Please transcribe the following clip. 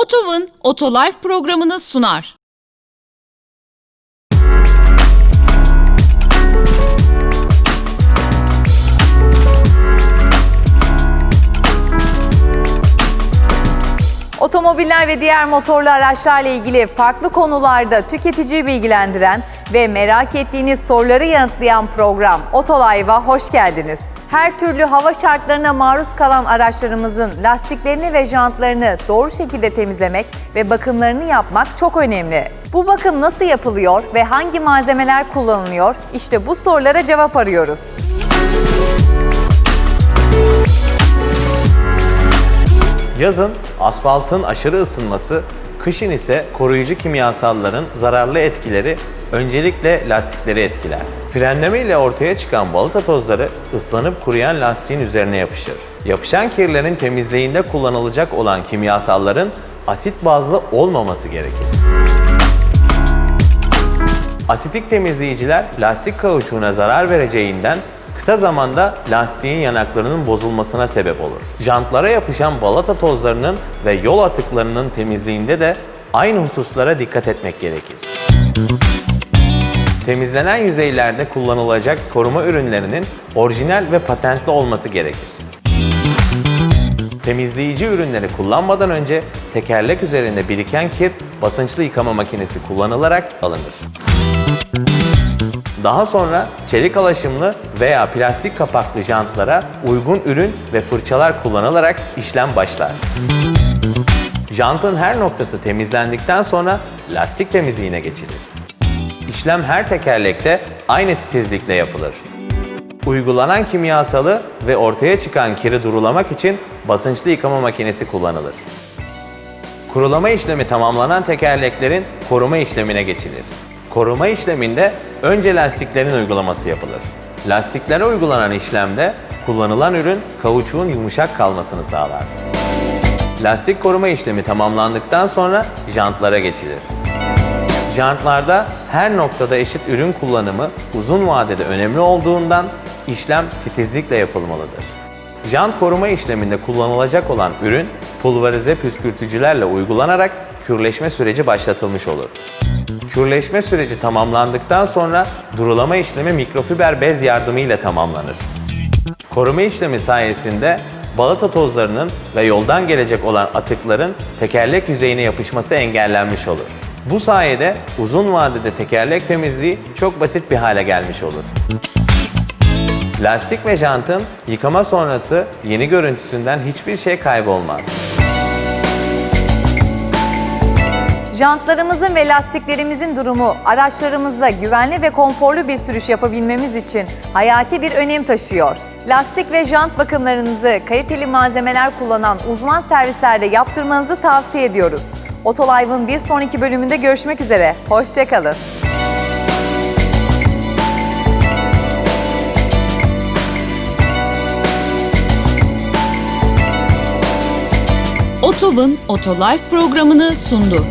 Otov'un Otolife programını sunar. Otomobiller ve diğer motorlu araçlarla ilgili farklı konularda tüketiciyi bilgilendiren ve merak ettiğiniz soruları yanıtlayan program Otolive'a hoş geldiniz. Her türlü hava şartlarına maruz kalan araçlarımızın lastiklerini ve jantlarını doğru şekilde temizlemek ve bakımlarını yapmak çok önemli. Bu bakım nasıl yapılıyor ve hangi malzemeler kullanılıyor? İşte bu sorulara cevap arıyoruz. Yazın asfaltın aşırı ısınması, kışın ise koruyucu kimyasalların zararlı etkileri öncelikle lastikleri etkiler. Frenleme ile ortaya çıkan balata tozları ıslanıp kuruyan lastiğin üzerine yapışır. Yapışan kirlerin temizliğinde kullanılacak olan kimyasalların asit bazlı olmaması gerekir. Asitik temizleyiciler lastik kauçuğuna zarar vereceğinden kısa zamanda lastiğin yanaklarının bozulmasına sebep olur. Jantlara yapışan balata tozlarının ve yol atıklarının temizliğinde de aynı hususlara dikkat etmek gerekir. Temizlenen yüzeylerde kullanılacak koruma ürünlerinin orijinal ve patentli olması gerekir. Temizleyici ürünleri kullanmadan önce tekerlek üzerinde biriken kir basınçlı yıkama makinesi kullanılarak alınır. Daha sonra çelik alaşımlı veya plastik kapaklı jantlara uygun ürün ve fırçalar kullanılarak işlem başlar. Jantın her noktası temizlendikten sonra lastik temizliğine geçilir. İşlem her tekerlekte aynı titizlikle yapılır. Uygulanan kimyasalı ve ortaya çıkan kiri durulamak için basınçlı yıkama makinesi kullanılır. Kurulama işlemi tamamlanan tekerleklerin koruma işlemine geçilir. Koruma işleminde önce lastiklerin uygulaması yapılır. Lastiklere uygulanan işlemde kullanılan ürün kauçuğun yumuşak kalmasını sağlar. Lastik koruma işlemi tamamlandıktan sonra jantlara geçilir. Jantlarda her noktada eşit ürün kullanımı uzun vadede önemli olduğundan işlem titizlikle yapılmalıdır. Jant koruma işleminde kullanılacak olan ürün pulverize püskürtücülerle uygulanarak kürleşme süreci başlatılmış olur. Kürleşme süreci tamamlandıktan sonra durulama işlemi mikrofiber bez yardımıyla tamamlanır. Koruma işlemi sayesinde balata tozlarının ve yoldan gelecek olan atıkların tekerlek yüzeyine yapışması engellenmiş olur. Bu sayede uzun vadede tekerlek temizliği çok basit bir hale gelmiş olur. Lastik ve jantın yıkama sonrası yeni görüntüsünden hiçbir şey kaybolmaz. Jantlarımızın ve lastiklerimizin durumu araçlarımızda güvenli ve konforlu bir sürüş yapabilmemiz için hayati bir önem taşıyor. Lastik ve jant bakımlarınızı kaliteli malzemeler kullanan uzman servislerde yaptırmanızı tavsiye ediyoruz. Otolive'ın bir sonraki bölümünde görüşmek üzere. Hoşçakalın. Otov'un Otolife programını sundu.